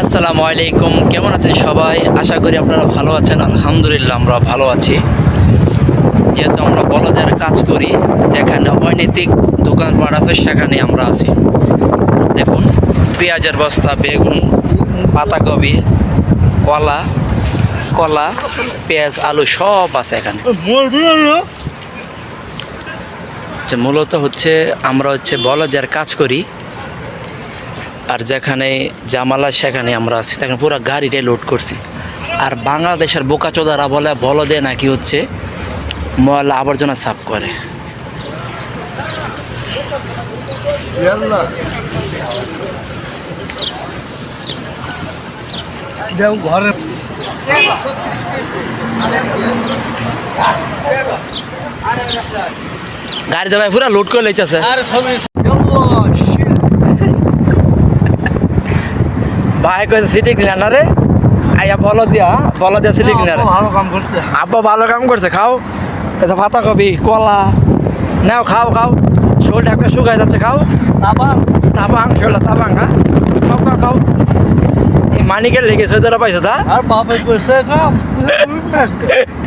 আসসালামু আলাইকুম। কেমন আছেন সবাই? আশা করি আপনারা ভালো আছেন। আলহামদুলিল্লাহ, আমরা ভালো আছি। যেহেতু আমরা বলদের কাজ করি, যেখানে অনৈতিক দোকানপাট আছে, সেখানে আমরা আছি। দেখুন, পেঁয়াজের বস্তা, বেগুন, পাতাকপি, কলা কলা, পেঁয়াজ, আলু সব আছে এখানে। মূলত হচ্ছে আমরা হচ্ছে বলদের কাজ করি। আর যেখানে জামালা সেখানে আমরা আছি। তখন পুরো গাড়িটাই লোড করছি। আর বাংলাদেশের বোকাচোদারা বলে বলদে নাকি হচ্ছে ময়লা আবর্জনা সাফ করে। ঘরে। গাড়ি যাবে পুরো লোড করে লইতেছে আর সবই ভাই কয়েছে সিটি ক্লিনারে আইয়া বল দিয়া বল দিয়া সিটি ক্লিনারে ভালো কাম করছে। আব্বা ভালো কাম করছে খাও। এটা পাতা কবি কলা নাও খাও খাও। শোলটা একটা শুকায় যাচ্ছে খাও। তাবাং তাবাং শোলটা তাবাং হ্যাঁ? খাও খাও খাও। এই মানিকের লেগেছে তোরা পাইছো তা? আর বাপে করছে